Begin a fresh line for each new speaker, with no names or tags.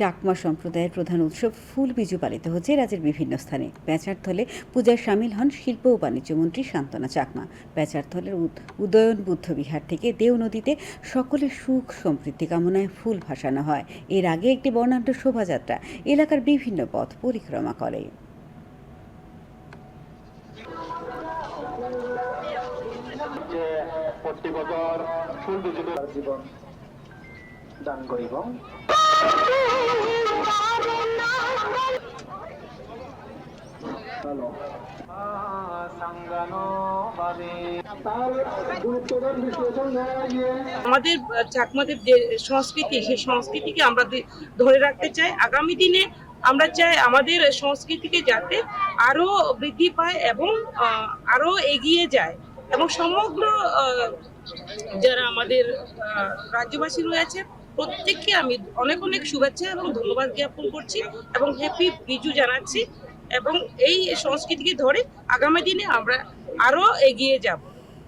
চাকমা সম্প্রদায়ের প্রধান উৎসব ফুল বিজু পালিত হচ্ছে রাজ্যের বিভিন্ন স্থানে। প্যাচারথলে পূজায় সামিল হন শিল্প ও বাণিজ্য মন্ত্রী শান্তনা চাকমা। প্যাচারথলের উদ- উদয়ন বুদ্ধ বিহার থেকে দেও নদীতে সকলের সুখ সমৃদ্ধি কামনায় ফুল ভাসানো হয়। এর আগে একটি বর্ণাঢ্য শোভাযাত্রা এলাকার বিভিন্ন পথ পরিক্রমা করে।
প্রতি বছর
জীবন দান করিব।
আমাদের চাকমাদের যে সংস্কৃতি, সেই সংস্কৃতিকে আমরা ধরে রাখতে চাই। আগামী দিনে আমরা চাই আমাদের সংস্কৃতিকে যাতে আরও বৃদ্ধি পায় এবং আরও এগিয়ে যায়। এবং সমগ্র যারা আমাদের রাজ্যবাসী রয়েছে, প্রত্যেককে আমি অনেক অনেক শুভেচ্ছা এবং ধন্যবাদ জ্ঞাপন করছি এবং হ্যাপি বিজু জানাচ্ছি। এবং এই সংস্কৃতিকে ধরে আগামী দিনে আমরা আরও এগিয়ে যাব।